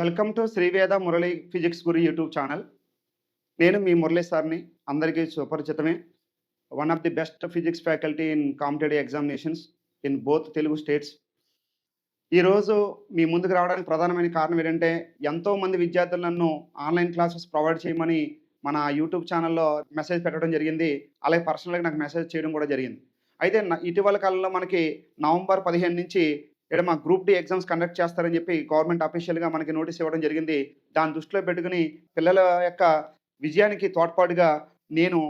Welcome to Sriveda Murali physics గురి YouTube channel. నేను మీ మురళీ సార్ని అందరికీ సుపరిచితమే. One of the best physics faculty in competitive examinations in both Telugu states ఈరోజు మీ ముందుకు రావడానికి ప్రధానమైన కారణం ఏంటంటే ఎంతో మంది విద్యార్థులు నన్ను ఆన్లైన్ క్లాసెస్ ప్రొవైడ్ చేయమని మన యూట్యూబ్ ఛానల్లో మెసేజ్ పెట్టడం జరిగింది. అలాగే పర్సనల్గా నాకు మెసేజ్ చేయడం కూడా జరిగింది. అయితే నా- ఇటీవల కాలంలో మనకి నవంబర్ పదిహేను నుంచి ఇక్కడ మా గ్రూప్ డి ఎగ్జామ్స్ కండక్ట్ చేస్తారని చెప్పి గవర్నమెంట్ అఫీషియల్గా మనకి నోటీస్ ఇవ్వడం జరిగింది. దాని దృష్టిలో పెట్టుకుని పిల్లల యొక్క విజయానికి తోడ్పాటుగా నేను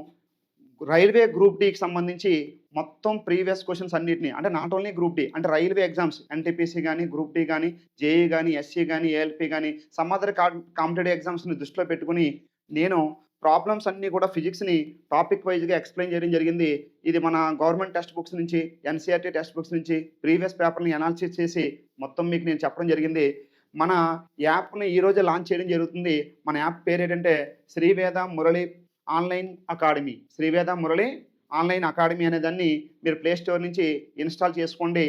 రైల్వే గ్రూప్ డికి సంబంధించి మొత్తం ప్రీవియస్ క్వశ్చన్స్ అన్నిటిని అంటే నాట్ ఓన్లీ గ్రూప్ డి అంటే రైల్వే ఎగ్జామ్స్ ఎన్టీపీసీ కానీ గ్రూప్ డి కానీ జేఈ కానీ ఎస్సీ కానీ ఏఎల్పి కానీ సమ్ అదర్ కాంపిటేటివ్ ఎగ్జామ్స్ని దృష్టిలో పెట్టుకుని నేను ప్రాబ్లమ్స్ అన్నీ కూడా ఫిజిక్స్ని టాపిక్ వైజ్గా ఎక్స్ప్లెయిన్ చేయడం జరిగింది. ఇది మన గవర్నమెంట్ టెక్స్ట్ బుక్స్ నుంచి ఎన్సీఆర్టీ టెక్స్ట్ బుక్స్ నుంచి ప్రీవియస్ పేపర్ని అనాలిసిస్ చేసి మొత్తం మీకు నేను చెప్పడం జరిగింది. మన యాప్ని ఈరోజు లాంచ్ చేయడం జరుగుతుంది. మన యాప్ పేరు ఏంటంటే Sriveda Murali online academy. Sriveda Murali online academy అనే దాన్ని మీరు ప్లే స్టోర్ నుంచి ఇన్స్టాల్ చేసుకోండి.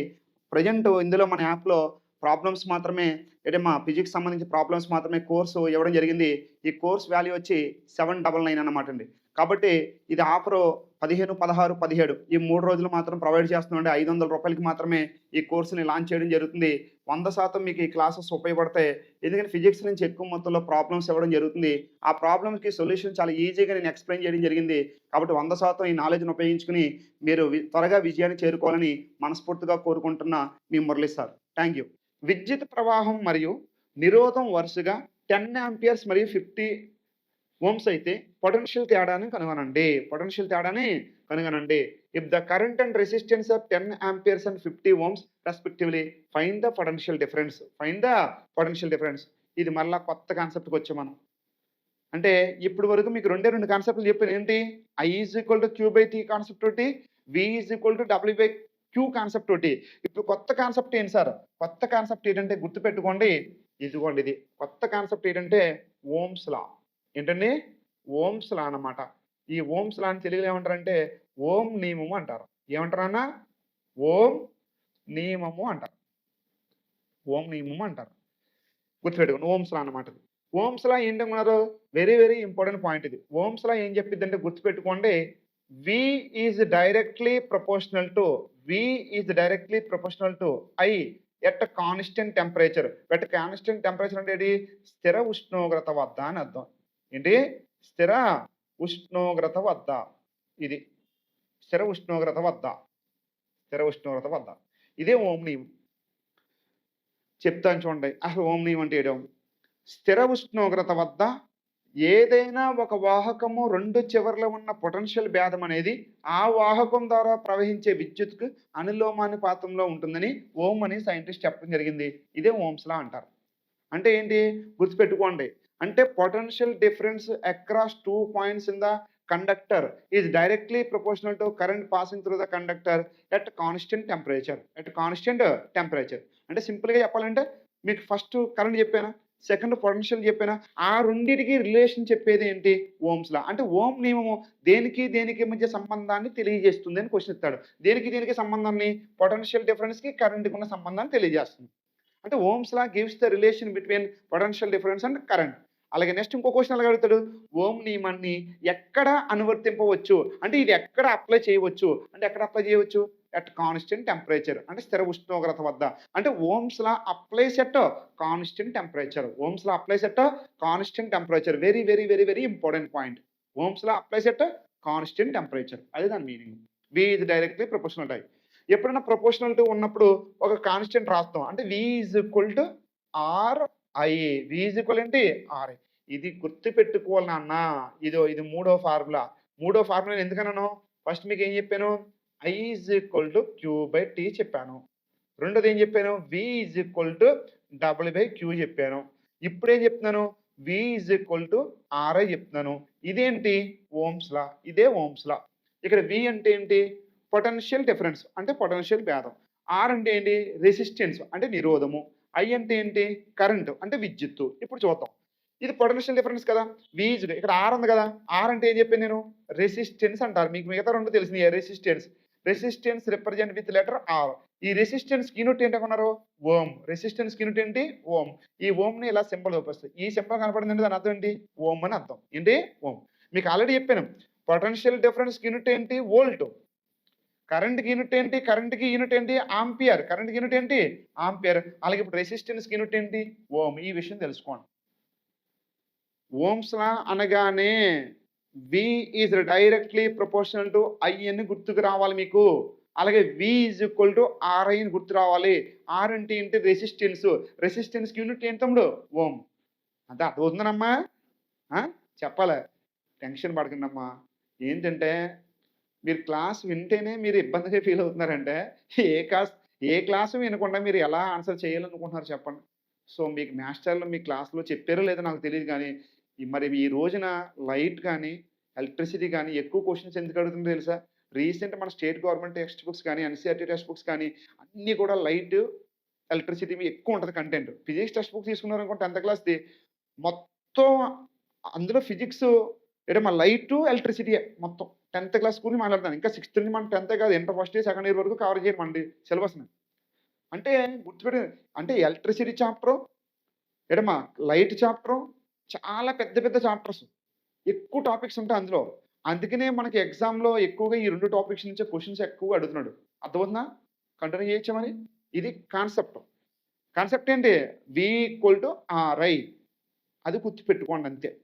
ప్రజెంట్ ఇందులో మన యాప్లో ప్రాబ్లమ్స్ మాత్రమే అంటే మా ఫిజిక్స్ సంబంధించి ప్రాబ్లమ్స్ మాత్రమే కోర్సు ఇవ్వడం జరిగింది. ఈ కోర్స్ వాల్యూ వచ్చి సెవెన్ డబల్ నైన్ అన్నమాట అండి. కాబట్టి ఇది ఆఫర్ పదిహేను పదహారు పదిహేడు ఈ మూడు రోజులు మాత్రం ప్రొవైడ్ చేస్తున్నామండి. ఐదు వందల రూపాయలకి మాత్రమే ఈ కోర్సుని లాంచ్ చేయడం జరుగుతుంది. వంద శాతం మీకు ఈ క్లాసెస్ ఉపయోగపడతాయి. ఎందుకంటే ఫిజిక్స్ నుంచి ఎక్కువ మొత్తంలో ప్రాబ్లమ్స్ ఇవ్వడం జరుగుతుంది. ఆ ప్రాబ్లమ్స్కి సొల్యూషన్ చాలా ఈజీగా నేను ఎక్స్ప్లెయిన్ చేయడం జరిగింది. కాబట్టి వంద శాతం ఈ నాలెడ్జ్ని ఉపయోగించుకుని మీరు వి- త్వరగా విజయాన్ని చేరుకోవాలని మనస్ఫూర్తిగా కోరుకుంటున్న మీ మురళి సార్. థ్యాంక్ యూ విద్యుత్ ప్రవాహం మరియు నిరోధం వరుసగా టెన్ ఆంపియర్స్ మరియు ఫిఫ్టీ ఓమ్స్ అయితే పొటెన్షియల్ తేడాని కనుగొనండి. పొటెన్షియల్ తేడాని కనుగొనండి. If the current and resistance of ten amperes and fifty ohms respectively find the potential difference find the potential difference ఇది మళ్ళా కొత్త కాన్సెప్ట్కి వచ్చాం మనం. అంటే ఇప్పుడు వరకు మీకు రెండే రెండు కాన్సెప్ట్లు చెప్పాను ఏంటి? I is equal to Q by T concept ఒకటి V is equal to W by Q concept ఒకటి. ఇప్పుడు కొత్త కాన్సెప్ట్ ఏంటి సార్? కొత్త కాన్సెప్ట్ ఏంటంటే గుర్తుపెట్టుకోండి. ఇదిగోండి ఇది. కొత్త కాన్సెప్ట్ ఏంటంటే ఓమ్స్ లా. ఏంటండి? ఓమ్స్ లా అన్నమాట. ఈ ఓమ్స్ లా అని తెలుగులో ఏమంటారంటే ఓం నియమము అంటారు. ఏమంటారు అన్న? ఓం నియమము అంటారు. ఓం నియమము అంటారు. గుర్తుపెట్టుకోండి ఓమ్స్ లా అన్నమాట ఓమ్స్ లా ఏంటనుకున్నారు వెరీ వెరీ ఇంపార్టెంట్ పాయింట్ ఇది. ఓమ్స్ లా ఏం చెప్పిద్దంటే గుర్తుపెట్టుకోండి. V is directly proportional to V is directly professional to I at constant temperature at constant temperature అంటే ఏంటి? స్థిర ఉష్ణోగ్రత వద్ద అని అర్థం. ఏంటి? స్థిర ఉష్ణోగ్రత వద్ద. ఇది స్థిర ఉష్ణోగ్రత వద్ద. స్థిర ఉష్ణోగ్రత వద్ద. ఇదే ఓం నియమం. చెప్తాను చూడండి. అసలు ఓం నియమం అంటే ఏంటో స్థిర ఉష్ణోగ్రత వద్ద ఏదైనా ఒక వాహకము రెండు చివర్ల ఉన్న పొటెన్షియల్ భేదం అనేది ఆ వాహకం ద్వారా ప్రవహించే విద్యుత్కు అనులోమానుపాతంలో ఉంటుందని ఓం అని సైంటిస్ట్ చెప్పడం జరిగింది. ఇదే ఓమ్స్లా అంటారు. అంటే ఏంటి? గుర్తుపెట్టుకోండి. అంటే potential difference across two points in the conductor is directly proportional to current passing through the conductor at constant temperature at constant temperature అంటే సింపుల్గా చెప్పాలంటే మీకు ఫస్ట్ కరెంట్ చెప్పాను? సెకండ్ పొటెన్షియల్ చెప్పానా ఆ రెండింటికి రిలేషన్ చెప్పేది ఏంటి? ఓమ్స్ లా అంటే ఓం నియమము దేనికి దేనికి మధ్య సంబంధాన్ని తెలియజేస్తుంది అని క్వశ్చన్ ఇస్తాడు. దేనికి దేనికి సంబంధాన్ని? పొటెన్షియల్ డిఫరెన్స్కి కరెంట్కి ఉన్న సంబంధాన్ని తెలియజేస్తుంది. అంటే ohm's law gives the relation between potential difference and current. అలాగే నెక్స్ట్ ఇంకో క్వశ్చన్ అలాగే అడుగుతాడు? ఓం నియమాన్ని ఎక్కడ అనువర్తింపవచ్చు? అంటే ఇది ఎక్కడ అప్లై చేయవచ్చు? అంటే ఎక్కడ అప్లై చేయవచ్చు? ఎట్ కాన్స్టెంట్ టెంపరేచర్ అంటే స్థిర ఉష్ణోగ్రత వద్ద. అంటే ohm's law applies at constant temperature ohm's law applies at constant temperature very very very very important point ohm's law applies at constant temperature అది దాని మీనింగ్ వి ఇది డైరెక్ట్లీ ప్రొపోర్షనల్ టై ఎప్పుడైనా ప్రొపోర్షనల్ టు ఉన్నప్పుడు ఒక కాన్స్టెంట్ రాస్తాం. అంటే V is equal to R I V is equal ఏంటి? R ఇది గుర్తు పెట్టుకోవాలి నాన్న. ఇదో ఇది మూడో ఫార్ములా మూడో ఫార్ములా ఎందుకన్నాను? ఫస్ట్ మీకు ఏం చెప్పాను? I is equal to Q by T చెప్పాను. రెండోది ఏం చెప్పాను? V is equal to double by Q చెప్పాను. ఇప్పుడు ఏం చెప్తున్నాను V is equal to R I చెప్తున్నాను. ఇదేంటి? ఓమ్స్ లా ఇదే ఓమ్స్ లా ఇక్కడ వి అంటే ఏంటి? పొటెన్షియల్ డిఫరెన్స్ అంటే పొటెన్షియల్ భేదం. ఆర్ అంటే ఏంటి? రెసిస్టెన్స్ అంటే నిరోధము. ఐ అంటే ఏంటి? కరెంటు అంటే విద్యుత్తు. ఇప్పుడు చూద్దాం. ఇది పొటెన్షియల్ డిఫరెన్స్ కదా? వీజ్ ఇక్కడ ఆర్ ఉంది కదా? ఆర్ అంటే ఏం చెప్పాను నేను? రెసిస్టెన్స్ అంటారు. మీకు మిగతా రెండు తెలిసింది resistance resistance represent with letter R ఈ రెసిస్టెన్స్ యూనిట్ ఏంటి అనుకున్నారు ఓమ్ రెసిస్టెన్స్ యూనిట్ ఏంటి ఓమ్ ఈ ఓమ్ని ఇలా సింబల్ చూపిస్తుంది. ఈ సింబల్ కనపడింది దాని అర్థం ఏంటి? ఓమ్ అని అర్థం. ఏంటి? ఓమ్ మీకు ఆల్రెడీ చెప్పాను. పొటెన్షియల్ డిఫరెన్స్ యూనిట్ ఏంటి? వోల్ట్ కరెంట్కి యూనిట్ ఏంటి? కరెంట్కి యూనిట్ ఏంటి? ఆంపియర్ కరెంట్ యూనిట్ ఏంటి? ఆంపియర్ అలాగే ఇప్పుడు రెసిస్టెన్స్ యూనిట్ ఏంటి? ఓమ్ ఈ విషయం తెలుసుకోండి. ఓమ్స్ అనగానే V is directly proportional to I అని గుర్తుకు రావాలి మీకు. అలాగే V is equal to R I అని గుర్తు రావాలి. ఆర్ అంటే ఏంటి? రెసిస్టెన్స్ రెసిస్టెన్స్ యూనిట్ ఏంటి తమ్ముడు? ఓం అంతే అర్థమవుతుందనమ్మా చెప్పాలి. టెన్షన్ పడకండమ్మా. ఏంటంటే మీరు క్లాస్ వింటేనే మీరు ఇబ్బందిగా ఫీల్ అవుతున్నారంటే ఏ క్లాస్ ఏ క్లాసు వినకుండా మీరు ఎలా ఆన్సర్ చేయాలనుకుంటున్నారు చెప్పండి. సో మీకు మాస్టర్లు మీ క్లాస్లో చెప్పారో లేదో నాకు తెలియదు కానీ మరి ఈ రోజున లైట్ కానీ ఎలక్ట్రిసిటీ కానీ ఎక్కువ క్వశ్చన్స్ ఎందుకు అడుగుతుందో తెలుసా? రీసెంట్ మన స్టేట్ గవర్నమెంట్ టెక్స్ట్ బుక్స్ కానీ ఎన్సీఆర్టీ టెక్స్ట్ బుక్స్ కానీ అన్నీ కూడా లైట్ ఎలక్ట్రిసిటీ ఎక్కువ ఉంటుంది కంటెంట్ ఫిజిక్స్ టెక్స్ట్ బుక్ తీసుకున్నారు అనుకో టెన్త్ క్లాస్ది మొత్తం అందులో ఫిజిక్స్ అంటే మన లైట్ ఎలక్ట్రిసిటీ మొత్తం టెన్త్ క్లాస్ గురించి మాట్లాడతాను ఇంకా సిక్స్త్ నుంచి మనం టెన్త్ కాదు inter first year second year వరకు కవర్ చేయమండి సిలబస్ని అంటే గుర్తుపెట్టి అంటే ఎలక్ట్రిసిటీ చాప్టర్ ఎడమా లైట్ చాప్టర్ చాలా పెద్ద పెద్ద చాప్టర్స్ ఎక్కువ టాపిక్స్ ఉంటాయి అందులో. అందుకనే మనకి ఎగ్జామ్లో ఎక్కువగా ఈ రెండు టాపిక్స్ నుంచే క్వశ్చన్స్ ఎక్కువ అడుగుతున్నాడు. అర్థమవుతుందా? కంటిన్యూ చేయొచ్చా మరి? ఇది కాన్సెప్ట్ కాన్సెప్ట్ ఏంటి? వి ఈక్వల్ టు ఆర్ఐ అది గుర్తుపెట్టుకోండి అంతే.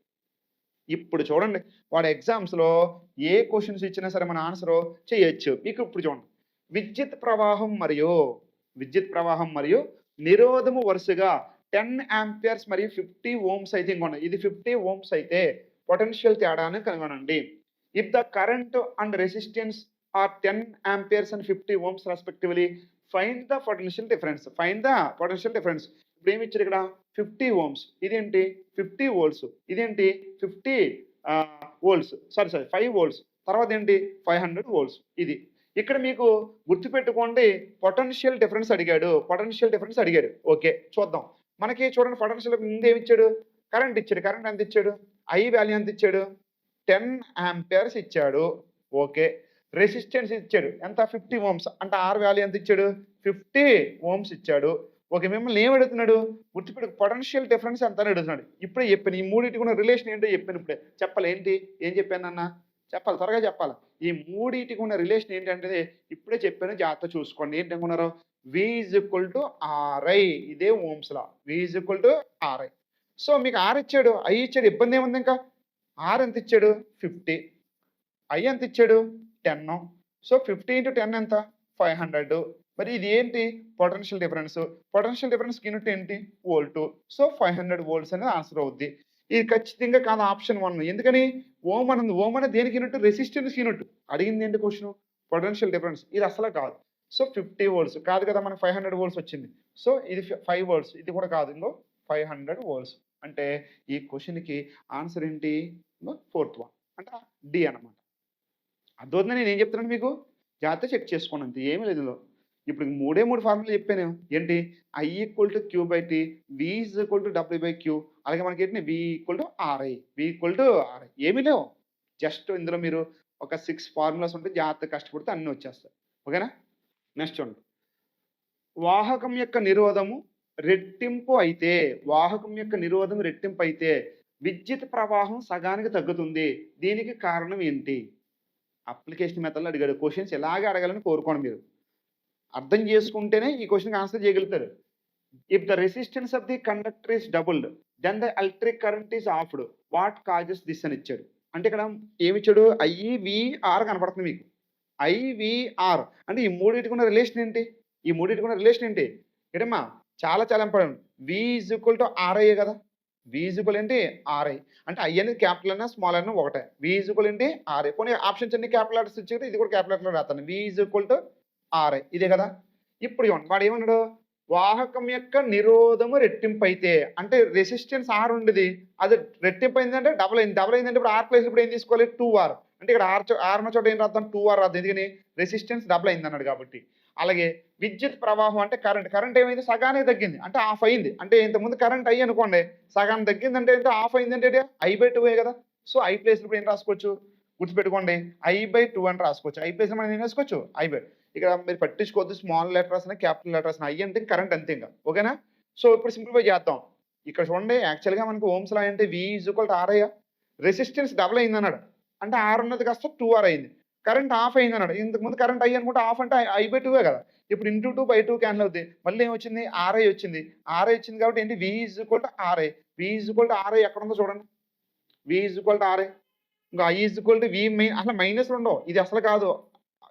ఇప్పుడు చూడండి వాడు ఎగ్జామ్స్లో ఏ క్వశ్చన్స్ ఇచ్చినా సరే మన ఆన్సర్ చేయొచ్చు. మీకు ఇప్పుడు చూడండి. విద్యుత్ ప్రవాహం మరియు విద్యుత్ ప్రవాహం మరియు నిరోధము వరుసగా టెన్ ఆంపియర్స్ మరియు ఫిఫ్టీ ఓమ్స్ అయితే ఇంకోండి ఇది ఫిఫ్టీ ఓమ్స్ అయితే పొటెన్షియల్ తేడాను కనుగొనండి. If the current and resistance are ten amperes and fifty ohms respectively find the potential difference find the potential difference ఇప్పుడు ఏమి ఇచ్చారు ఇక్కడ? ఫిఫ్టీ ఓమ్స్ ఇదేంటి? ఫిఫ్టీ వోల్ట్స్ ఇదేంటి? Fifty volts sorry sorry five volts తర్వాత ఏంటి? ఫైవ్ హండ్రెడ్ వోల్ట్స్ ఇది. ఇక్కడ మీకు గుర్తుపెట్టుకోండి పొటెన్షియల్ డిఫరెన్స్ అడిగాడు. పొటెన్షియల్ డిఫరెన్స్ అడిగాడు. ఓకే చూద్దాం. మనకి చూడండి పొటెన్షియల్ ముందేమి ఇచ్చాడు. కరెంట్ ఇచ్చాడు. కరెంట్ ఎంత ఇచ్చాడు? ఐ వాల్యూ ఎంత ఇచ్చాడు? టెన్ ఆంపియర్స్ ఇచ్చాడు. ఓకే. రెసిస్టెన్స్ ఇచ్చాడు. ఎంత? Fifty ohms. అంటే ఆర్ వాల్యూ ఎంత ఇచ్చాడు? ఫిఫ్టీ ఓమ్స్ ఇచ్చాడు. ఓకే. మిమ్మల్ని ఏం అడుగుతున్నాడు? గుర్తుపెట్టు పొటెన్షియల్ డిఫరెన్స్ ఎంత అని అడుగుతున్నాడు. ఇప్పుడే చెప్పాను. ఈ మూడింటికి ఉన్న రిలేషన్ ఏంటో చెప్పాను ఇప్పుడే. చెప్పాలి ఏంటి? ఏం చెప్పాను అన్న? చెప్పాలి. త్వరగా చెప్పాలి. ఈ మూడింటికి ఉన్న రిలేషన్ ఏంటంటే ఇప్పుడే చెప్పాను జాగ్రత్త చూసుకోండి. ఏంటి అనుకున్నారు V is equal to R I ఇదే ohm's law. V is equal to R I so మీకు ఆర్ ఇచ్చాడు. ఐ ఇచ్చాడు. ఇబ్బంది ఏముంది ఇంకా? ఆర్ ఎంత ఇచ్చాడు? ఫిఫ్టీ ఐ ఎంత ఇచ్చాడు? Ten so fifty into ten ఎంత? ఫైవ్ హండ్రెడ్ మరి ఇది ఏంటి? Potential difference potential difference unit ఏంటి? Volt so five hundred volts అనేది ఆన్సర్ అవుద్ది. ఇది ఖచ్చితంగా కాదు ఆప్షన్ వన్ ఎందుకని? ఓమ్ అని ఉంది ఓమ్ అనేది దేనికి యూనిట్ రెసిస్టెన్స్ యూనిట్ అడిగింది ఏంటి క్వశ్చన్ పొటెన్షియల్ డిఫరెన్స్ ఇది అసలు కాదు. So fifty volts. కాదు కదా మనకి ఫైవ్ హండ్రెడ్ వోల్ట్స్ వచ్చింది. సో ఇది ఫైవ్ వోల్ట్స్. ఇది కూడా కాదు. ఇంకో ఫైవ్ హండ్రెడ్ వోల్ట్స్. అంటే ఈ క్వశ్చన్కి ఆన్సర్ ఏంటి? Fourth one. అంటే డి అన్నమాట. అర్థమవుతుందని నేను ఏం చెప్తున్నాను మీకు? జాగ్రత్త చెక్ చేసుకోండి అంతే. ఏమీ లేదు ఇందులో. ఇప్పుడు మూడే మూడు ఫార్ములా చెప్పాను. ఏంటి? I equal to Q by T V is equal to W by Q అలాగే మనకి ఏంటి? V equal to R I V equal to R I ఏమీ లేవు. జస్ట్ ఇందులో మీరు ఒక సిక్స్ ఫార్ములాస్ ఉంటే జాగ్రత్త కష్టపడితే అన్నీ వచ్చేస్తాయి. ఓకేనా? నెక్స్ట్ చూడండి. వాహకం యొక్క నిరోధము రెట్టింపు అయితే వాహకం యొక్క నిరోధం రెట్టింపు అయితే విద్యుత్ ప్రవాహం సగానికి తగ్గుతుంది. దీనికి కారణం ఏంటి? అప్లికేషన్ మెథడ్లో అడిగాడు. క్వశ్చన్స్ ఎలాగే అడగాలని కోరుకోండి మీరు. అర్థం చేసుకుంటేనే ఈ క్వశ్చన్కి ఆన్సర్ చేయగలుగుతారు. If the resistance of the conductor is doubled then the electric current is halved what causes this అని ఇచ్చాడు. అంటే ఇక్కడ ఏమి ఇచ్చాడు? ఐవిఆర్ కనపడుతుంది మీకు. ఐవిఆర్ అంటే ఈ మూడింటికి ఉన్న రిలేషన్ ఏంటి? ఈ మూడింటికి ఉన్న రిలేషన్ ఏంటి? ఏంటమ్మా చాలా చాలా important V is equal to R I కదా? వి ఈజ్ ఈక్వల్ ఏంటి? ఆర్ఐ అంటే ఐ అనేది క్యాపిటల్ అయినా స్మాల్ అయినా ఒకటే. వి ఈజ్ ఈక్వల్ ఏంటి? ఆర్ఐ కొన్ని ఆప్షన్స్ అన్ని క్యాపిటల్ లెటర్స్ ఇచ్చి ఇది కూడా క్యాపిటల్ లెటర్ రాస్తాను. V is equal to R I ఇదే కదా? ఇప్పుడు ఇవ్వండి వాడు ఏమన్నాడు? వాహకం యొక్క నిరోధము రెట్టింపు అయితే అంటే రెసిస్టెన్స్ ఆర్ ఉండేది. అది రెట్టింపు అయిందంటే డబల్ అయింది. డబల్ అయిందంటే ఇప్పుడు ఆర్ ప్లేస్ ఇప్పుడు ఏం తీసుకోవాలి? టూ ఆర్ అంటే ఇక్కడ ఆర్ ఆర్న చోట ఏం రాద్దాం? టూ ఆర్ రాద్దాం. ఎందుకని? రెసిస్టెన్స్ డబల్ అయింది అన్నాడు కాబట్టి. అలాగే విద్యుత్ ప్రవాహం అంటే కరెంట్ కరెంట్ ఏమైంది? సగానే తగ్గింది. అంటే ఆఫ్ అయింది. అంటే ఇంతకుముందు కరెంట్ అయ్యి అనుకోండి సగానికి తగ్గింది అంటే ఏంటో? ఆఫ్ అయింది అంటే ఐ బై టూ కదా? సో ఐ ప్లేస్ ఇప్పుడు ఏం రాసుకోవచ్చు? గుర్తుపెట్టుకోండి. ఐ బై టూ అని రాసుకోవచ్చు. ఐ ప్లేస్ మనం ఏం రాసుకోవచ్చు? ఐ బై ఇక్కడ మీరు పట్టించుకోవద్దు. స్మాల్ లెటర్స్ అని క్యాపిటల్ లెటర్స్ ఐ అంటే కరెంట్ అంతే ఇంకా. ఓకేనా? సో ఇప్పుడు సింప్లిఫై చేద్దాం. ఇక్కడ చూడండి. యాక్చువల్గా మనకు ఓమ్స్ లా అంటే V is equal to R I resistance double అయింది అన్నాడు అంటే ఆర్ ఉన్నది కాస్త టూ ఆర్ అయింది. కరెంట్ ఆఫ్ అయింది అన్నాడు. ఇంతకు ముందు కరెంట్ అయ్యి అనుకుంటే ఆఫ్ అంటే ఐ బై టూవే కదా. ఇప్పుడు into two by two cancel అవుతుంది మళ్ళీ ఏమొచ్చింది? ఆర్ఐ వచ్చింది. ఆర్ఐ వచ్చింది కాబట్టి ఏంటి? V is equal to R I V is equal to R I ఎక్కడ ఉందో చూడండి. V is equal to R I ఇంకా I is equal to V main అసలు మైనస్ ఉండవు ఇది అసలు కాదు.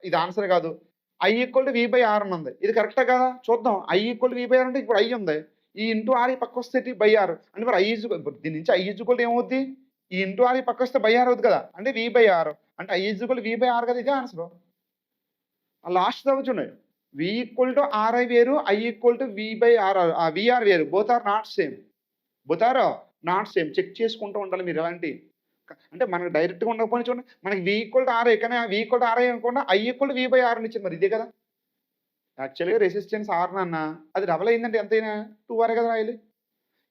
ఇది ఆన్సర్ కాదు. I equal to V by R అని ఉంది. ఇది కరెక్టా కదా? చూద్దాం. I equal to V by R అంటే ఇప్పుడు ఐ ఉంది. ఈ ఇంటూ ఆర్ ఈ పక్క వస్తే బై ఆర్ అంటే మరి ఐ ఈజ్ దీని నుంచి ఐ ఈజ్ ఈక్వల్ ఏమవుద్ది? ఈ ఇంటూ ఆర్ ఈ పక్క వస్తే బై ఆర్ అవుతుంది కదా? అంటే వి బై ఆర్. అంటే I is equal V by R కదా ఇదే answer last చదువుతున్నాయి V equal to R I వేరు I equal to V by R. V R వేరు. Both are not same both are not same check చేసుకుంటూ ఉండాలి మీరు ఎలాంటి. అంటే మనకు డైరెక్ట్గా ఉండకపోయినా చూడండి. మనకి వి ఈక్వల్ టు ఆర్ఐ కానీ V equal to R I అనుకోండి I equal to V by R ఇచ్చింది మరి ఇదే కదా? యాక్చువల్గా రెసిస్టెన్స్ ఆర్ నాన్న. అది డబల్ అయిందంటే ఎంతైనా? టూ ఆర్ కదా రాయాలి.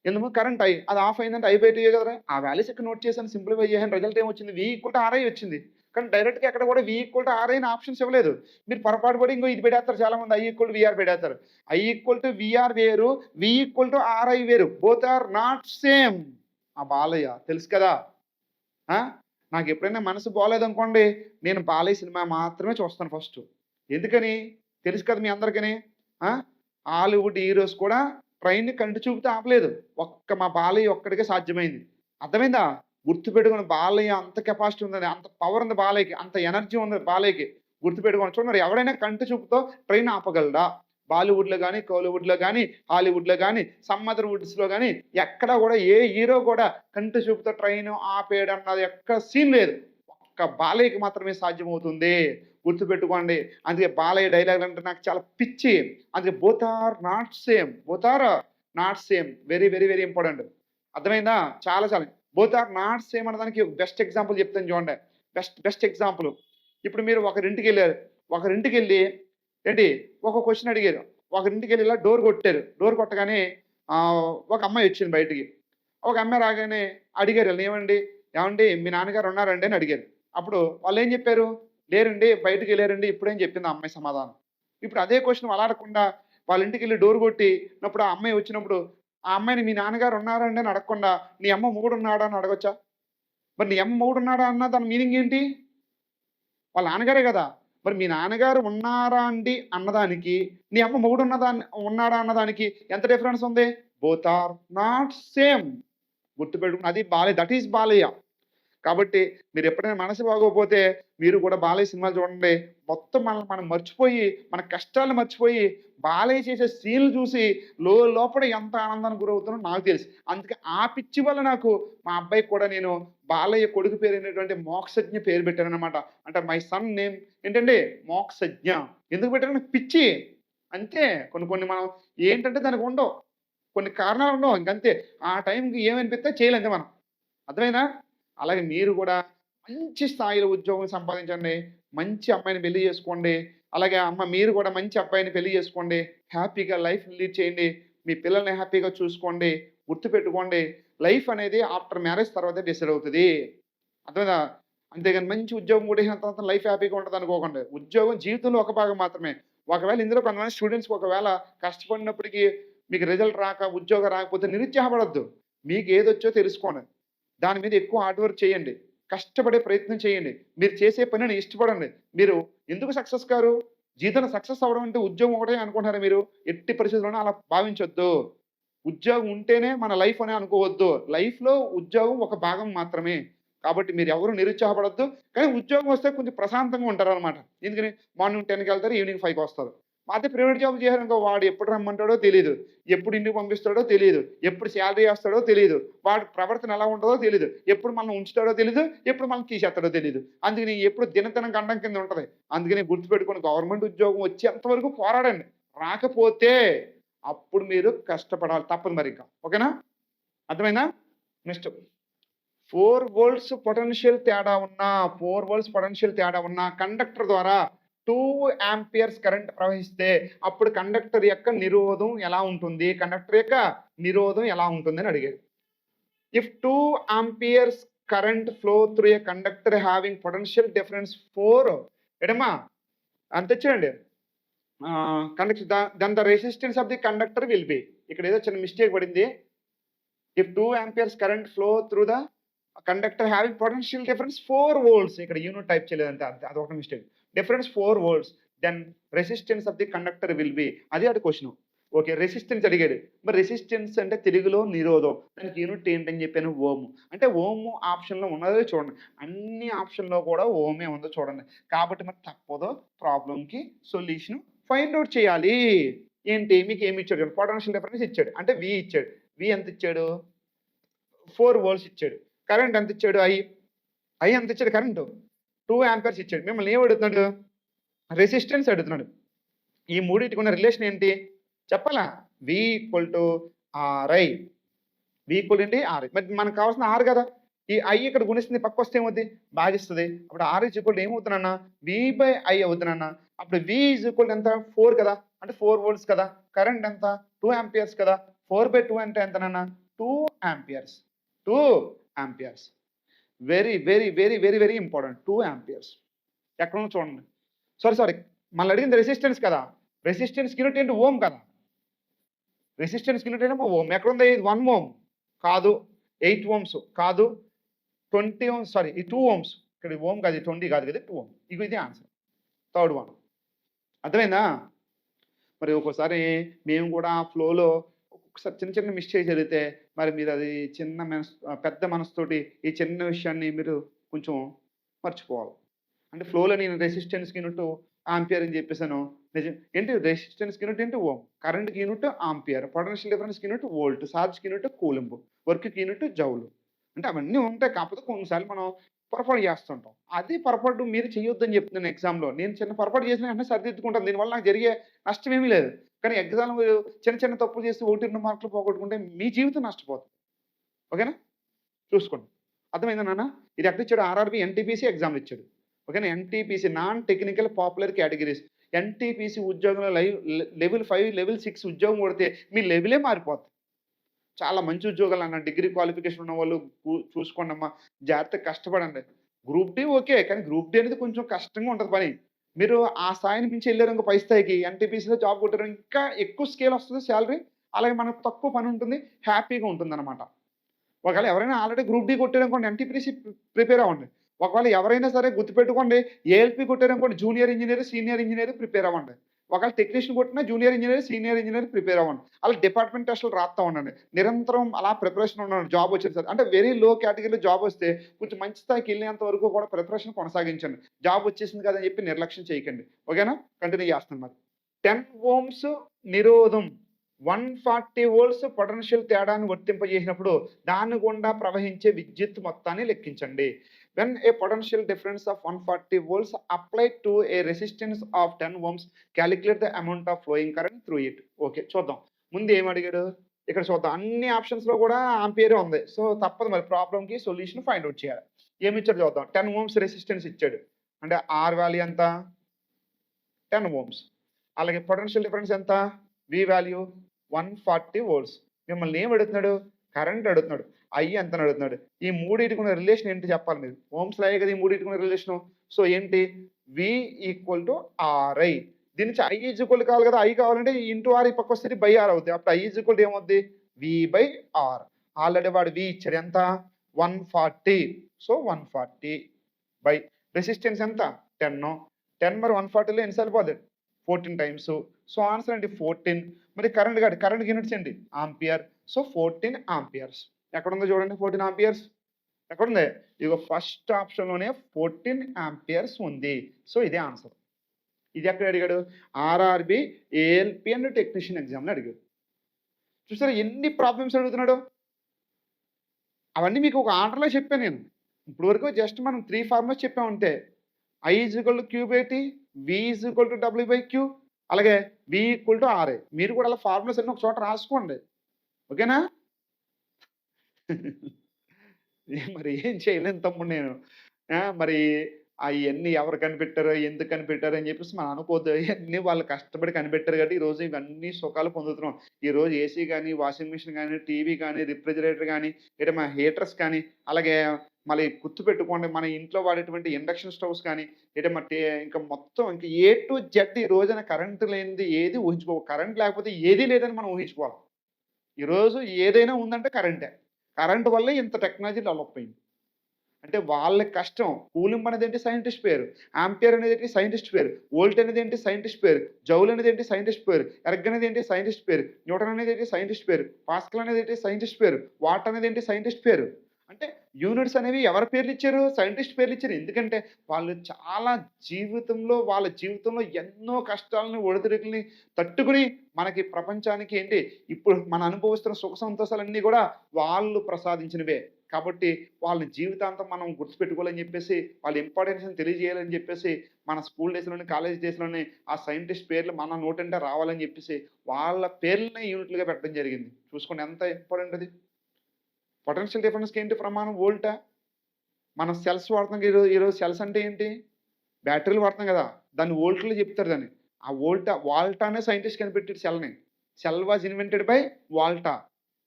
ఎందుకు కరెంట్ ఐ అది ఆఫ్ అయిందంటే ఐ బై కదరా. ఆ వాల్యూస్ ఇక్కడ నోట్ చేశాను? సింప్లిఫై చేశాను రిజల్ట్ ఏమొచ్చింది వి ఈక్వల్ టు ఆర్ఐ వచ్చింది. కానీ డైరెక్ట్గా ఎక్కడ కూడా V equal to R I అని ఆప్షన్స్ ఇవ్వలేదు. మీరు పొరపాటు పడి ఇంకో ఇది పెడేస్తారు చాలా మంది I equal to V R పెడేస్తారు I equal to V R వేరు V equal to R I వేరు. బోత్ ఆర్ నాట్ సేమ్ ఆ బాలయ్య తెలుసు కదా? నాకు ఎప్పుడైనా మనసు బాగాలేదనుకోండి నేను బాలయ్య సినిమా మాత్రమే చూస్తాను ఫస్ట్ ఎందుకని? తెలుసు కదా మీ అందరికీ హాలీవుడ్ హీరోస్ కూడా ట్రైన్ని కంటి చూపుతూ ఆపలేదు. ఒక్క మా బాలయ్య ఒక్కడికే సాధ్యమైంది. అర్థమైందా? గుర్తుపెట్టుకుని బాలయ్య అంత కెపాసిటీ ఉందని అంత పవర్ ఉంది బాలయ్యకి అంత ఎనర్జీ ఉంది బాలయ్యకి గుర్తుపెట్టుకొని చూడండి. ఎవరైనా కంటి చూపుతో ట్రైన్ ఆపగలడా? బాలీవుడ్లో కానీ కోలీవుడ్లో కానీ హాలీవుడ్లో కానీ సమ్మదర్ వుడ్స్లో కానీ ఎక్కడ కూడా ఏ హీరో కూడా కంటి చూపుతో ట్రైన్ ఆపేయడం అన్నది ఎక్కడ సీన్ లేదు. ఒక్క బాలయ్యకి మాత్రమే సాధ్యమవుతుంది. గుర్తుపెట్టుకోండి. అందుకే బాలయ్య డైలాగ్ అంటే నాకు చాలా పిచ్చి. అందుకే both are not same. Both are not same. Very very very important అర్థమైందా? చాలా చాలా బోత్ ఆర్ నాట్ సేమ్ దానికి బెస్ట్ ఎగ్జాంపుల్ చెప్తాను చూడండి. బెస్ట్ బెస్ట్ ఎగ్జాంపుల్ ఇప్పుడు మీరు ఒకరింటికి వెళ్ళారు. ఒకరింటికి వెళ్ళి ఏంటి? ఒక క్వశ్చన్ అడిగారు. ఒకరింటికి వెళ్ళి ఇలా డోర్ కొట్టారు. డోర్ కొట్టగానే ఒక అమ్మాయి వచ్చింది బయటికి. ఒక అమ్మాయి రాగానే అడిగారు వీళ్ళని ఏమండి? ఏమండి? మీ నాన్నగారు ఉన్నారండి అని అడిగారు. అప్పుడు వాళ్ళు ఏం చెప్పారు? లేరండి బయటికి వెళ్ళారండి ఇప్పుడేం చెప్పింది ఆ అమ్మాయి సమాధానం. ఇప్పుడు అదే క్వశ్చన్ అలాడకుండా వాళ్ళ ఇంటికి వెళ్ళి డోర్ కొట్టినప్పుడు ఆ అమ్మాయి వచ్చినప్పుడు ఆ అమ్మాయిని మీ నాన్నగారు ఉన్నారండి అని అడగకుండా నీ అమ్మ మూడు ఉన్నాడా అని అడగొచ్చా? మరి నీ అమ్మ మూడు ఉన్నాడా అన్న దాని మీనింగ్ ఏంటి? వాళ్ళ నాన్నగారే కదా. మరి మీ నాన్నగారు ఉన్నారా అండి అన్నదానికి నీ అమ్మ మొగుడు ఉన్నదా ఉన్నాడా అన్నదానికి ఎంత డిఫరెన్స్ ఉంది? బోత్ ఆర్ నాట్ సేమ్ గుర్తుపెట్టుకుని అది బాలే దట్ ఈస్ బాలయ్య. కాబట్టి మీరు ఎప్పుడైనా మనసు బాగోకపోతే మీరు కూడా బాలయ్య సినిమాలు చూడండి. మొత్తం మనల్ని మనం మర్చిపోయి మన కష్టాలు మర్చిపోయి బాలయ్య చేసే సీన్లు చూసి లో లోపల ఎంత ఆనందానికి గురవుతుందో నాకు తెలుసు. అందుకే ఆ పిచ్చి వల్ల నాకు మా అబ్బాయికి కూడా నేను బాలయ్య కొడుకు పేరు అయినటువంటి మోక్షజ్ఞ పేరు పెట్టాను అనమాట అంటే మై సన్ నేమ్ ఏంటంటే మోక్షజ్ఞ. ఎందుకు పెట్టాను నాకు పిచ్చి. అంతే. కొన్ని కొన్ని మనం ఏంటంటే దానికి ఉండవు. కొన్ని కారణాలు ఉండవు. ఇంకంతే. ఆ టైంకి ఏమనిపిస్తే చేయలేదు మనం. అర్థమైనా అలాగే మీరు కూడా మంచి స్థాయిలో ఉద్యోగం సంపాదించండి. మంచి అమ్మాయిని పెళ్ళి చేసుకోండి. అలాగే అమ్మ మీరు కూడా మంచి అబ్బాయిని పెళ్ళి చేసుకోండి. హ్యాపీగా లైఫ్ లీడ్ చేయండి. మీ పిల్లల్ని హ్యాపీగా చూసుకోండి. గుర్తుపెట్టుకోండి. లైఫ్ అనేది ఆఫ్టర్ మ్యారేజ్ తర్వాత డిసైడ్ అవుతుంది. అర్థమైనా అంతేగాని మంచి ఉద్యోగం కూడా తర్వాత లైఫ్ హ్యాపీగా ఉంటుంది అనుకోకండి. ఉద్యోగం జీవితంలో ఒక భాగం మాత్రమే. ఒకవేళ ఇందులో కొంతమంది స్టూడెంట్స్కి ఒకవేళ కష్టపడినప్పటికీ మీకు రిజల్ట్ రాక ఉద్యోగం రాకపోతే నిరుత్సాహపడద్దు. మీకు ఏదొచ్చో తెలుసుకోండి. దాని మీద ఎక్కువ హార్డ్ వర్క్ చేయండి. కష్టపడే ప్రయత్నం చేయండి. మీరు చేసే పనిని ఇష్టపడండి. మీరు ఎందుకు సక్సెస్ కారు? జీవితంలో సక్సెస్ అవ్వడం అంటే ఉద్యోగం ఒకటే అనుకుంటారా మీరు? ఎట్టి పరిస్థితుల్లోనూ అలా భావించొద్దు. ఉద్యోగం ఉంటేనే మన లైఫ్ అనే అనుకోవద్దు. లైఫ్లో ఉద్యోగం ఒక భాగం మాత్రమే. కాబట్టి మీరు ఎవరు నిరుత్సాహపడద్దు. కానీ ఉద్యోగం వస్తే కొంచెం ప్రశాంతంగా ఉంటారు అనమాట ఎందుకని? మార్నింగ్ టెన్కి వెళ్తారు ఈవినింగ్ ఫైవ్కి వస్తారు. అదే ప్రైవేట్ జాబ్ చేయాలనుకో వాడు ఎప్పుడు రమ్మంటాడో తెలియదు ఎప్పుడు ఇంటికి పంపిస్తాడో తెలియదు ఎప్పుడు శాలరీ వేస్తాడో తెలియదు వాడు ప్రవర్తన ఎలా ఉంటుందో తెలియదు ఎప్పుడు మనం ఉంచుతాడో తెలియదు ఎప్పుడు మనం తీసేస్తాడో తెలియదు అందుకని ఎప్పుడు దినదినం గండం కింద ఉంటుంది. అందుకని గుర్తుపెట్టుకుని గవర్నమెంట్ ఉద్యోగం వచ్చేంతవరకు పోరాడండి. రాకపోతే అప్పుడు మీరు కష్టపడాలి. తప్పదు మరి ఇంకా. ఓకేనా? అర్థమైందా? నెక్స్ట్. ఫోర్ వోల్ట్స్ పొటెన్షియల్ తేడా ఉన్నా ఫోర్ వోల్ట్స్ పొటెన్షియల్ తేడా ఉన్నా కండక్టర్ ద్వారా టూ యాంపియర్స్ కరెంట్ ప్రవహిస్తే అప్పుడు కండక్టర్ యొక్క నిరోధం ఎలా ఉంటుంది? కండక్టర్ యొక్క నిరోధం ఎలా ఉంటుంది అని అడిగాడు. If two amperes current flow through a conductor having potential difference four ఎడమా? అంతే చూడండి. కండక్టర్ దాని the resistance of the conductor will be ఇక్కడ ఏదో చిన్న మిస్టేక్ పడింది. If two amperes current flow through the conductor having potential difference four volts ఇక్కడ unit type చేయలేదంటే అది అదొక mistake difference four words then resistance of the conductor will be అది అటు క్వశ్చన్ ఓకే రెసిస్టెన్స్ అడిగాడు. మరి రెసిస్టెన్స్ అంటే తెలుగులో నిరోధం. దానికి యూనిట్ ఏంటని చెప్పాను? ఓము. అంటే ఓము ఆప్షన్లో ఉన్నదో చూడండి. అన్ని ఆప్షన్లో కూడా ఓమే ఉందో చూడండి. కాబట్టి మరి తప్పదో ప్రాబ్లంకి సొల్యూషన్ ఫైండ్ అవుట్ చేయాలి. ఏంటి? మీకు ఏమి ఇచ్చాడు పొటెన్షియల్ డిఫరెన్స్ ఇచ్చాడు. అంటే వి ఇచ్చాడు. వి ఎంత ఇచ్చాడు? ఫోర్ వర్డ్స్ ఇచ్చాడు. కరెంట్ ఎంత ఇచ్చాడు? ఐ ఐ ఎంత ఇచ్చాడు? కరెంటు టూ యాంపర్స్ ఇచ్చాడు. మిమ్మల్ని ఏం అడుగుతున్నాడు? రెసిస్టెన్స్ అడుగుతున్నాడు. ఈ మూడింటికి ఉన్న రిలేషన్ ఏంటి? చెప్పాలా? V equal to R I V equal ఏంటి? ఆర్ఐ మరి మనకు కావాల్సిన ఆర్ కదా? ఈ ఐ ఇక్కడ గుణిస్తుంది పక్క వస్తే ఏమవుద్ది? భాగిస్తుంది అప్పుడు ఆర్ ఈజ్ ఈక్వల్ ఏమవుతున్నా వి బై ఐ అవుతున్నా అప్పుడు వి ఈజ్ ఈక్వల్ ఎంత? ఫోర్ కదా? అంటే ఫోర్ వోల్ట్స్ కదా? కరెంట్ ఎంత? టూ ఆంపియర్స్ కదా? ఫోర్ బై టూ అంటే ఎంతనన్నా? Two amperes two amperes very very very very very important two amperes ఎక్కడ చూడండి. సారీ సారీ మళ్ళీ అడిగింది రెసిస్టెన్స్ కదా. రెసిస్టెన్స్ యూనిట్ ఏంటి ఓం కదా. రెసిస్టెన్స్ యూనిట్ ఏంటో ఓం ఎక్కడ ఉంది? వన్ ఓం కాదు. ఎయిట్ ఓమ్స్ కాదు. ట్వంటీ ఓమ్స్ సారీ ఈ టూ ఓమ్స్ ఇక్కడ ఓం కాదు ట్వంటీ కాదు కదా టూ ఓమ్ ఇక ఇది ఆన్సర్ థర్డ్ వన్ అర్థమైందా? మరి ఒక్కోసారి మేము కూడా ఫ్లోలో ఒకసారి చిన్న చిన్న మిస్టేక్ జరిగితే మరి మీరు అది చిన్న మనసు పెద్ద మనసుతోటి ఈ చిన్న విషయాన్ని మీరు కొంచెం మర్చిపోవాలి. అంటే ఫ్లోలో నేను రెసిస్టెన్స్ యూనిట్ ఆంపియర్ అని చెప్పేసాను. నిజం ఏంటి రెసిస్టెన్స్ యూనిట్ ఏంటి? Ohm. Current unit ampere potential difference unit volt charge unit కూలింపు work unit joule. అంటే అవన్నీ ఉంటాయి కాకపోతే కొన్నిసార్లు మనం పొరపాటు చేస్తుంటాం. అదే పొరపాటు మీరు చేయొద్దని చెప్తున్నాను ఎగ్జామ్లో. నేను చిన్న పొరపాటు చేసిన వెంటనే సరిదిద్దుకుంటాను. దీనివల్ల నాకు జరిగే నష్టం ఏమీ లేదు. కానీ ఎగ్జామ్ చిన్న చిన్న తప్పులు చేసి ఒకటి రెండు మార్కులు పోగొట్టుకుంటే మీ జీవితం నష్టపోతుంది. ఓకేనా? చూసుకోండి. అర్థమైందా నాన్న? ఇది ఎక్కడ ఇచ్చాడు ఆర్ఆర్బి ఎన్టీపీసీ ఎగ్జామ్ ఇచ్చాడు. ఓకేనా? NTPC non technical popular categories. NTPC ఉద్యోగంలో live level five level six ఉద్యోగం కొడితే మీ లెవెలే మారిపోతుంది చాలా మంచి ఉద్యోగాలు అన్న డిగ్రీ క్వాలిఫికేషన్ ఉన్న వాళ్ళు చూసుకోండి అమ్మా జాగ్రత్తగా కష్టపడండి. గ్రూప్ డే ఓకే కానీ గ్రూప్ డే అనేది కొంచెం కష్టంగా ఉంటుంది పని. మీరు ఆ స్థాయిని మించి వెళ్ళారు ఇంకో పై స్థాయికి ఎన్టీపీసీలో జాబ్ కొట్టారు ఇంకా ఎక్కువ స్కేల్ వస్తుంది శాలరీ అలాగే మనకు తక్కువ పని ఉంటుంది హ్యాపీగా ఉంటుంది అనమాట ఒకవేళ ఎవరైనా ఆల్రెడీ గ్రూప్ డి కొట్టారనుకోండి ఎన్టీపీసీ ప్రిపేర్ అవ్వండి. ఒకవేళ ఎవరైనా సరే గుర్తుపెట్టుకోండి ALP కొట్టారనుకోండి junior engineer senior engineer prepare అవ్వండి. ఒకవేళ టెక్నీషియన్ కొట్టినా junior engineer senior engineer prepare అవ్వండి అలా డిపార్ట్మెంట్ టెస్టులు రాస్తా ఉండండి. నిరంతరం అలా ప్రిపరేషన్ ఉండండి. జాబ్ వచ్చింది సార్ అంటే వెరీ లో కేటగిరీలో జాబ్ వస్తే కొంచెం మంచి స్థాయికి వెళ్ళేంత వరకు కూడా ప్రిపరేషన్ కొనసాగించండి. జాబ్ వచ్చేసింది కదా అని చెప్పి నిర్లక్ష్యం చేయకండి. ఓకేనా? కంటిన్యూ చేస్తాను మరి. టెన్ ఓమ్స్ నిరోధం. వన్ ఫార్టీ వోల్ట్స్ పొటెన్షియల్ తేడాన్ని వర్తింపజేసినప్పుడు దాని గుండా ప్రవహించే విద్యుత్ మొత్తాన్ని లెక్కించండి. When a potential difference of one forty applied apply to resistance resistance of ten calculate calculate the amount of current current through it okay చూద్దాం. ముందు ఏం అడిగాడు? ఇక్కడ చూద్దాం. అన్ని ఆప్షన్స్లో కూడా ఆంపియరే ఉంది. సో తప్పదు మరి. ప్రాబ్లమ్కి సొల్యూషన్ ఫైండ్ అవుట్ చేయాలి. ఏమి ఇచ్చాడు చూద్దాం. టెన్ ఓమ్స్ రెసిస్టెన్స్ ఇచ్చాడు. అంటే ఆర్ వాల్యూ ఎంత? టెన్ ఓమ్స్ అలాగే పొటెన్షియల్ డిఫరెన్స్ ఎంత? V value one forty volts మిమ్మల్ని ఏం అడుగుతున్నాడు? కరెంట్ అడుగుతున్నాడు ఐ ఎంత అని అడుగుతున్నాడు. ఈ మూడింటికున్న రిలేషన్ ఏంటి చెప్పాలి మీరు? హోమ్స్ లాగే కదా ఈ మూడింటికున్న రిలేషను రిలేషన్ సో ఏంటి? వి ఈక్వల్ టు ఆర్ఐ దీని నుంచి ఐ ఈజ్వల్ కావాలి కదా ఐ కావాలంటే ఇంటూ ఆర్ ఈ పక్క వస్తే బై ఆర్ అవుతుంది అప్పుడు ఐ ఈజ్వల్ ఏమవుద్ది? వి బై ఆర్ ఆల్రెడీ వాడు వి ఇచ్చాడు ఎంత? One forty so one forty by resistance ఎంత? టెన్ టెన్ మరి వన్ ఫార్టీలో ఎన్నిసార్లు పోతుంది ఫోర్టీన్ టైమ్స్ సో ఆన్సర్ అండి ఫోర్టీన్ మరి కరెంట్ కాదు కరెంట్ యూనిట్స్ అండి ఆంపియర్ సో ఫోర్టీన్ ఆంపియర్స్ ఎక్కడుందో చూడండి ఫోర్టీన్ ఆంపియర్స్ ఎక్కడుంది? ఇదిగో ఫస్ట్ ఆప్షన్లోనే ఫోర్టీన్ ఆంపియర్స్ ఉంది. సో ఇదే ఆన్సర్ ఇది ఎక్కడ అడిగాడు? ఆర్ఆర్బి ఏఎల్పి అండ్ టెక్నీషియన్ ఎగ్జామ్లో అడిగాడు. చూసారా ఎన్ని ప్రాబ్లమ్స్ అడుగుతున్నాడు? అవన్నీ మీకు ఒక ఆర్డర్లో చెప్పాను నేను. ఇప్పుడు వరకు జస్ట్ మనం three farmers చెప్పామంటే I is to Q by T V is to W by Q అలాగే వి ఈక్వల్ టు ఆర్ఏ మీరు కూడా అలా ఫార్ములాస్ అన్నీ ఒక చోట రాసుకోండి. ఓకేనా? ఏ మరి ఏం చేయలేను తమ్ముడు నేను. మరి అవన్నీ ఎవరు కనిపెట్టారో ఎందుకు కనిపెట్టారో అని చెప్పేసి మనం అనుకోవద్దు. ఇవన్నీ వాళ్ళు కష్టపడి కనిపెట్టారు కాబట్టి ఈరోజు ఇవన్నీ సుఖాలు పొందుతున్నాం. ఈరోజు ఏసీ కానీ వాషింగ్ మిషన్ కానీ టీవీ కానీ రిఫ్రిజిరేటర్ కానీ ఇటు మన హీటర్స్ కానీ అలాగే మళ్ళీ గుర్తు పెట్టుకోండి మన ఇంట్లో వాడేటువంటి ఇండక్షన్ స్టవ్స్ కానీ ఇటు మట్టి ఇంకా మొత్తం ఇంకా ఏ టు జెడ్ ఈ రోజున కరెంటు లేనిది ఏది ఊహించుకో కరెంట్ లేకపోతే ఏది లేదని మనం ఊహించుకోవాలి. ఈరోజు ఏదైనా ఉందంటే కరెంటే. కరెంట్ వల్ల ఇంత టెక్నాలజీ డెవలప్ అయింది. అంటే వాళ్ళ కష్టం. కూలింపు అనేది ఏంటి? సైంటిస్ట్ పేరు. ఆంపియర్ అనేది ఏంటి? సైంటిస్ట్ పేరు. వోల్ట్ అనేది ఏంటి? సైంటిస్ట్ పేరు. జౌల్ అనేది ఏంటి? సైంటిస్ట్ పేరు. ఎర్గ్ అనేది ఏంటి? సైంటిస్ట్ పేరు. న్యూటన్ అనేది ఏంటి? సైంటిస్ట్ పేరు. పాస్కల్ అనేది ఏంటి? సైంటిస్ట్ పేరు. వాట్ అనేది ఏంటి? సైంటిస్ట్ పేరు. అంటే యూనిట్స్ అనేవి ఎవరి పేర్లు ఇచ్చారు? సైంటిస్ట్ పేర్లు ఇచ్చారు. ఎందుకంటే వాళ్ళు చాలా జీవితంలో వాళ్ళ జీవితంలో ఎన్నో కష్టాలని ఒడిదుడుకుల్ని తట్టుకుని మనకి ప్రపంచానికి ఏంటి? ఇప్పుడు మన అనుభవిస్తున్న సుఖ సంతోషాలన్నీ కూడా వాళ్ళు ప్రసాదించినవే. కాబట్టి వాళ్ళ జీవితాంతం మనం గుర్తుపెట్టుకోవాలని చెప్పేసి వాళ్ళ ఇంపార్టెన్స్ తెలియజేయాలని చెప్పేసి మన స్కూల్ డేస్లోని కాలేజ్ డేస్లోని ఆ సైంటిస్ట్ పేర్లు మన నోటంటే రావాలని చెప్పేసి వాళ్ళ పేర్లనే యూనిట్లుగా పెట్టడం జరిగింది. చూసుకోండి ఎంత ఇంపార్టెంట్ అది. పొటెన్షియల్ డిఫరెన్స్కి ఏంటి ప్రమాణం? వోల్టా మనం సెల్స్ వాడుతాం ఈరోజు ఈరోజు సెల్స్ అంటే ఏంటి? బ్యాటరీలు వాడుతాం కదా దాన్ని వోల్ట్లు చెప్తారు దాన్ని. ఆ వోల్టా వాల్టా అనే సైంటిస్ట్ కనిపెట్టాడు సెల్ని cell was invented by Volta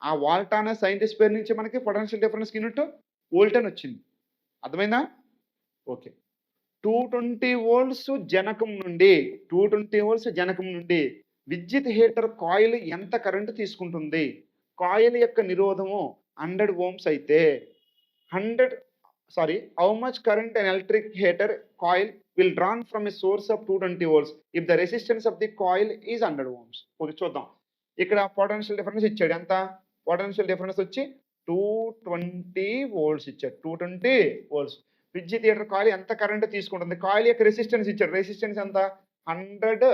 ఆ. వాల్టా అనే సైంటిస్ట్ పేరు నుంచి మనకి పొటెన్షియల్ డిఫరెన్స్ యూనిట్ వోల్ట్ అని వచ్చింది. అర్థమైందా? ఓకే. టూ ట్వంటీ వోల్ట్స్ జనకం నుండి టూ ట్వంటీ వోల్ట్స్ జనకం నుండి విద్యుత్ హీటర్ కాయిల్ ఎంత కరెంటు తీసుకుంటుంది? కాయిల్ యొక్క నిరోధము హండ్రెడ్ ఓమ్స్ అయితే hundred sorry how much current and electric heater coil will drawn from a source of two twenty volts if the resistance of the coil is hundred ohms okay చూద్దాం. ఇక్కడ potential difference ఇచ్చాడు ఎంత? Potential difference వచ్చి two twenty volts ఇచ్చాడు. Two twenty volts fridge theatre coil ఎంత current తీసుకుంటుంది? కాయిల్ యొక్క రెసిస్టెన్స్ ఇచ్చాడు. రెసిస్టెన్స్ ఎంత? హండ్రెడ్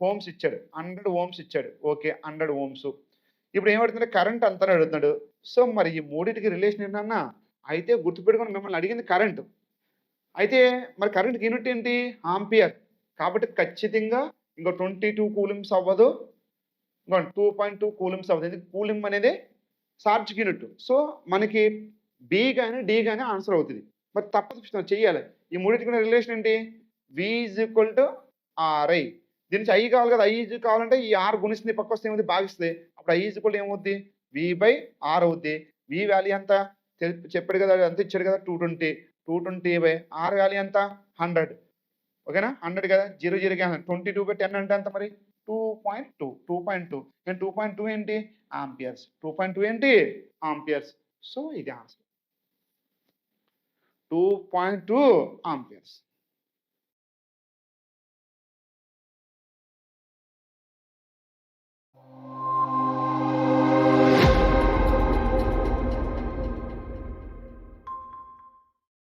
ఓమ్స్ ఇచ్చాడు. హండ్రెడ్ ఓమ్స్ ఇచ్చాడు. ఓకే హండ్రెడ్ ఓమ్స్ ఇప్పుడు ఏమడుతుందంటే కరెంట్ అంతా అడుగుతున్నాడు. సో మరి ఈ మూడింటికి రిలేషన్ ఏంటన్నా? అయితే గుర్తుపెట్టుకుని మిమ్మల్ని అడిగింది కరెంట్. అయితే మరి కరెంట్ యూనిట్ ఏంటి? ఆంపియర్. కాబట్టి ఖచ్చితంగా ఇంకో ట్వంటీ టూ కూలింగ్స్ అవ్వదు. ఇంకో టూ పాయింట్ టూ కూలింగ్స్ అవ్వదు. ఎందుకు? కూలింగ్ అనేది చార్జ్ యూనిట్. సో మనకి బి కానీ డి కానీ ఆన్సర్ అవుతుంది. మరి తప్పదు చేయాలి ఈ మూడింటికి రిలేషన్ ఏంటి? V is equal to R I దీని నుంచి ఐ కావాలి కదా ఐ ఈజ్ కావాలంటే ఈ ఆర్ గుణిస్తుంది పక్క వస్తే ఏమవుతుంది భాగిస్తుంది. అప్పుడు ఐ ఈజ్ కూడా ఏమవుద్ది? వి బై ఆర్ అవుద్ది. వి వాల్యూ ఎంత? చెప్పాడు కదా ఎంత ఇచ్చాడు కదా two twenty two twenty by R value ఎంత? హండ్రెడ్ ఓకేనా? హండ్రెడ్ కదా? Zero zero twenty two by ten అంటే ఎంత మరి? Two point two two point two and two point two ఏంటి? ఆంపియర్స్ టూ పాయింట్ టూ ఏంటి? ఆంపియర్స్ సో ఇది answer two point two amperes